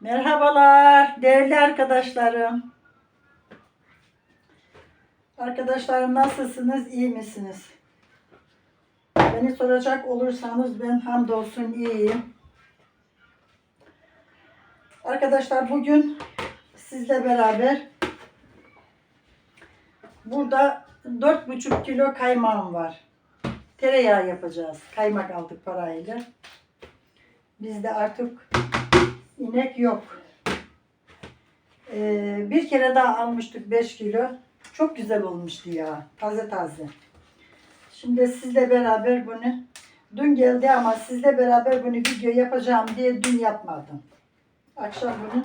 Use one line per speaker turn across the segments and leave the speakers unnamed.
Merhabalar değerli arkadaşlarım. Arkadaşlarım nasılsınız? iyi misiniz? Beni soracak olursanız ben hamdolsun iyiyim. Arkadaşlar bugün sizle beraber burada 4,5 kilo kaymağım var. Tereyağı yapacağız. Kaymak aldık parayla. Bizde artık inek yok. Ee, bir kere daha almıştık 5 kilo. Çok güzel olmuştu ya. Taze taze. Şimdi sizle beraber bunu dün geldi ama sizle beraber bunu video yapacağım diye dün yapmadım. Akşam bunu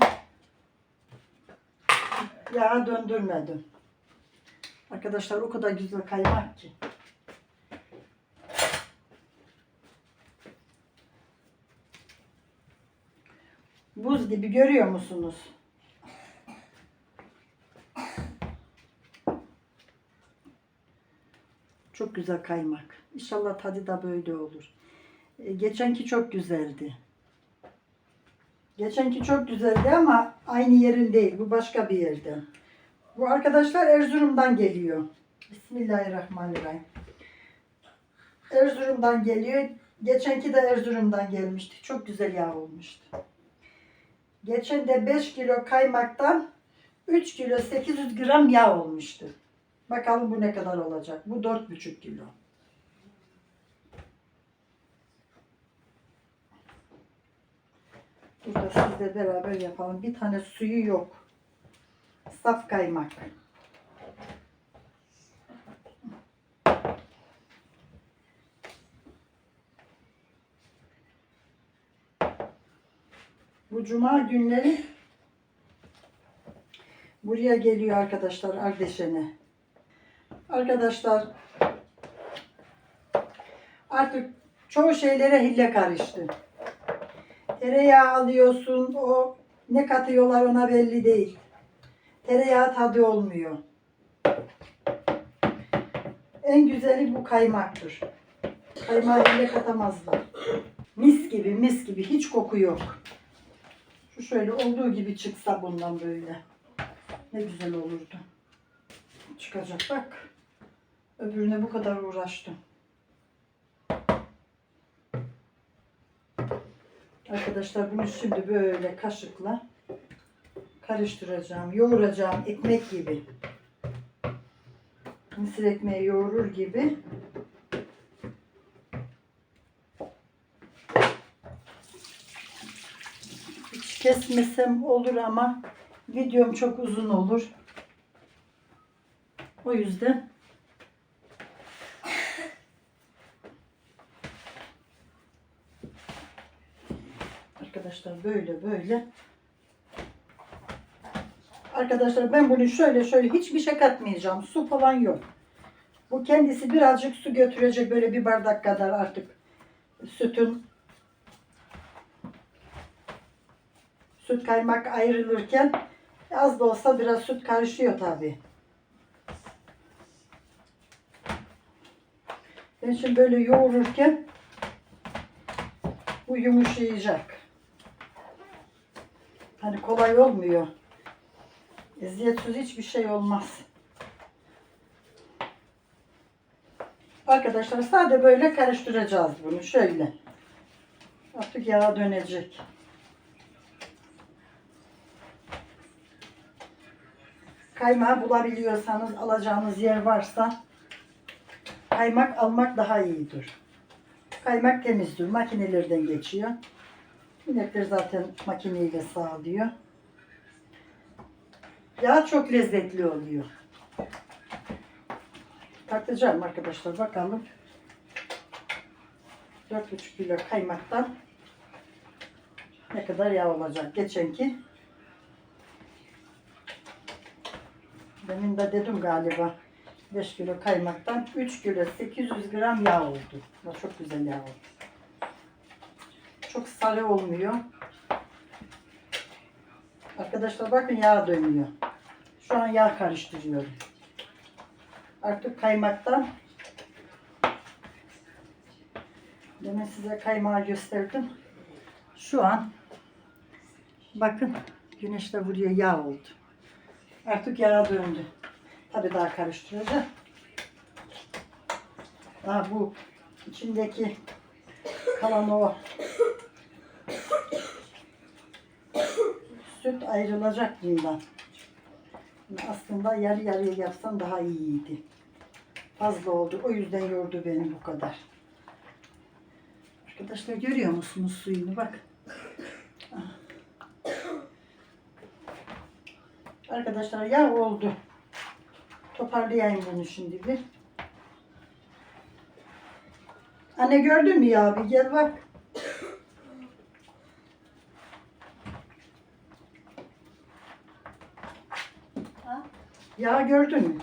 yağa döndürmedim. Arkadaşlar o kadar güzel kaymak ki. Buz gibi görüyor musunuz? Çok güzel kaymak. İnşallah tadı da böyle olur. E, geçenki çok güzeldi. Geçenki çok güzeldi ama aynı yerin değil. Bu başka bir yerden. Bu arkadaşlar Erzurum'dan geliyor. Bismillahirrahmanirrahim. Erzurum'dan geliyor. Geçenki de Erzurum'dan gelmişti. Çok güzel yağ olmuştu. Geçen de 5 kilo kaymaktan 3 kilo 800 gram yağ olmuştu. Bakalım bu ne kadar olacak. Bu 4,5 kilo. Burada sizle beraber yapalım. Bir tane suyu yok. Saf kaymak. Bu cuma günleri buraya geliyor arkadaşlar Ardeşen'e. Arkadaşlar artık çoğu şeylere hille karıştı. Tereyağı alıyorsun o ne katıyorlar ona belli değil. Tereyağı tadı olmuyor. En güzeli bu kaymaktır. Kaymağı hile katamazlar. Mis gibi mis gibi hiç koku yok. Şu şöyle olduğu gibi çıksa bundan böyle. Ne güzel olurdu. Çıkacak bak. Öbürüne bu kadar uğraştım. Arkadaşlar bunu şimdi böyle kaşıkla karıştıracağım. Yoğuracağım ekmek gibi. Mısır ekmeği yoğurur gibi. Hiç kesmesem olur ama videom çok uzun olur. O yüzden arkadaşlar böyle böyle Arkadaşlar ben bunu şöyle şöyle hiçbir şey katmayacağım. Su falan yok. Bu kendisi birazcık su götürecek böyle bir bardak kadar artık sütün süt kaymak ayrılırken az da olsa biraz süt karışıyor tabi. Ben şimdi böyle yoğururken bu yumuşayacak. Hani kolay olmuyor. Eziyetsiz hiçbir şey olmaz. Arkadaşlar sade böyle karıştıracağız bunu şöyle. Artık yağa dönecek. Kaymağı bulabiliyorsanız alacağınız yer varsa kaymak almak daha iyidir. Kaymak temizdir. Makinelerden geçiyor. İnekler zaten makineyle sağlıyor. Yağ çok lezzetli oluyor. Tartacağım arkadaşlar bakalım. 4,5 kilo kaymaktan ne kadar yağ olacak. Geçenki demin de dedim galiba 5 kilo kaymaktan 3 kilo 800 gram yağ oldu. Bu çok güzel yağ oldu. Çok sarı olmuyor. Arkadaşlar bakın yağ dönüyor. Şu an yağ karıştırıyorum. Artık kaymaktan demin size kaymağı gösterdim. Şu an Bakın güneşte vuruyor yağ oldu. Artık yağa döndü. Tabii daha karıştıracağım. Daha bu içindeki kalan o süt ayrılacak bundan. Aslında yarı yarıya yapsam daha iyiydi. Fazla oldu. O yüzden yordu beni bu kadar. Arkadaşlar görüyor musunuz suyunu? Bak. Arkadaşlar yağ oldu. Toparlayayım bunu şimdi bir. Anne gördün mü ya bir gel bak.
Ha?
Yağ gördün mü?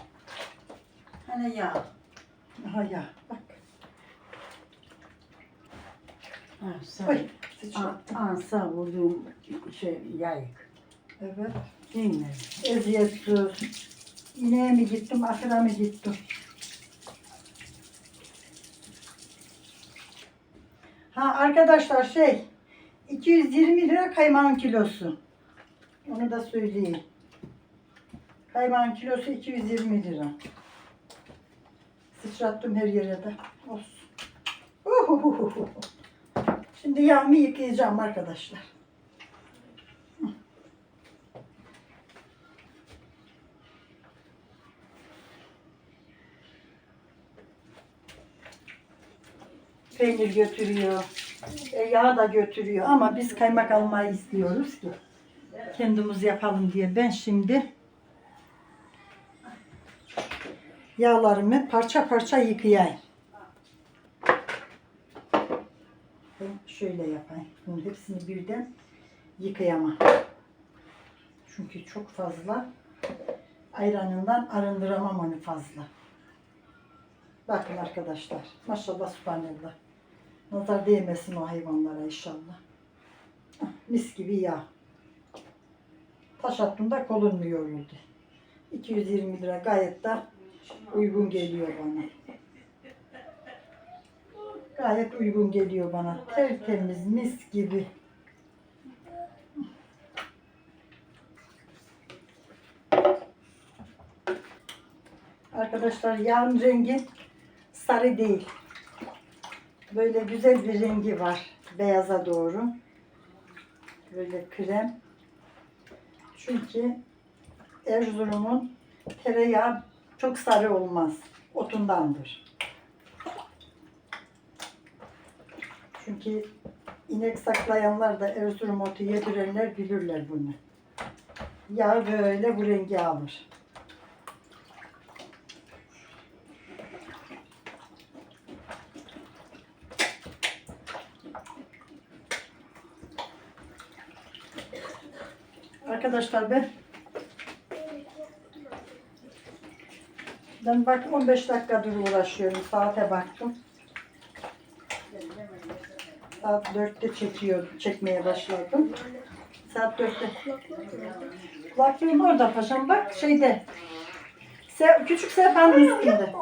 Hani yağ.
Aha yağ bak.
Ha, sen.
Oy. Sıçrattım.
aa, sağ vurduğum şey yayık.
Evet.
Değil mi?
Eziyetsiz. İneğe mi gittim, ahıra mı gittim? Ha arkadaşlar şey 220 lira kaymağın kilosu. Onu da söyleyeyim. Kaymağın kilosu 220 lira. Sıçrattım her yere de. Olsun. Uhuhuhu. Şimdi yağımı yıkayacağım arkadaşlar. Peynir götürüyor, e, yağ da götürüyor ama biz kaymak almayı istiyoruz ki kendimiz yapalım diye. Ben şimdi yağlarımı parça parça yıkayayım. Ben şöyle yapayım. Bunun hepsini birden yıkayamam. Çünkü çok fazla ayranından arındıramam onu fazla. Bakın arkadaşlar. Maşallah subhanallah. Nazar değmesin o hayvanlara inşallah. Hah, Mis gibi yağ. Taş attığımda kolun mu yoruldu? 220 lira gayet de uygun geliyor bana. Gayet uygun geliyor bana. Tertemiz mis gibi. Arkadaşlar yağın rengi sarı değil. Böyle güzel bir rengi var. Beyaza doğru. Böyle krem. Çünkü Erzurum'un tereyağı çok sarı olmaz. Otundandır. Çünkü inek saklayanlar da Erzurum otu yedirenler bilirler bunu. Yağ böyle bu rengi alır. Arkadaşlar ben ben bak 15 dakikadır uğraşıyorum. Saate baktım. Saat 4'te çekiyor, çekmeye başladım. Saat 4'te. Kulaklığım orada paşam bak şeyde. Se küçük sehpanın üstünde.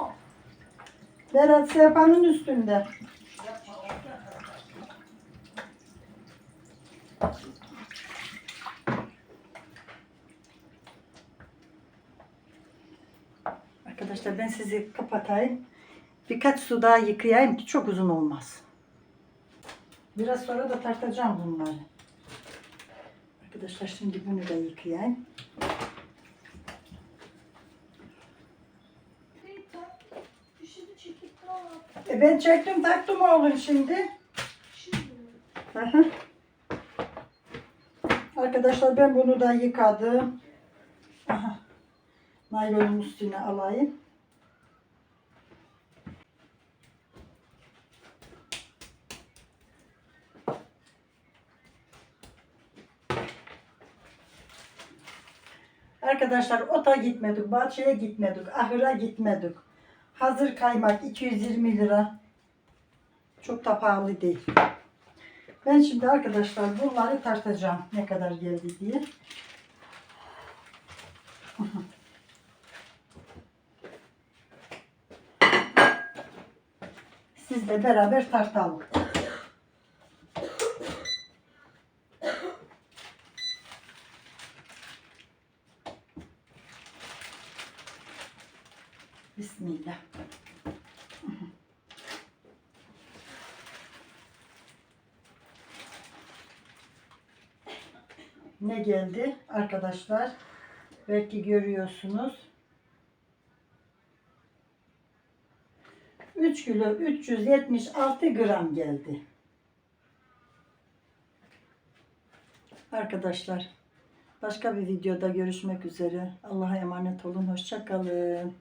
Berat sehpanın üstünde. Arkadaşlar ben sizi kapatayım. Birkaç su daha yıkayayım ki çok uzun olmaz. Biraz sonra da tartacağım bunları. Arkadaşlar şimdi bunu da yıkayayım. E ben çektim taktım oğlum şimdi. Hı. Arkadaşlar ben bunu da yıkadım. Naylonun üstüne alayım. Arkadaşlar ota gitmedik, bahçeye gitmedik, ahıra gitmedik. Hazır kaymak 220 lira. Çok da pahalı değil. Ben şimdi arkadaşlar bunları tartacağım ne kadar geldi diye. Sizle beraber tartalım. Bismillah. Ne geldi arkadaşlar? Belki görüyorsunuz. 3 kilo 376 gram geldi. Arkadaşlar başka bir videoda görüşmek üzere. Allah'a emanet olun. Hoşça kalın.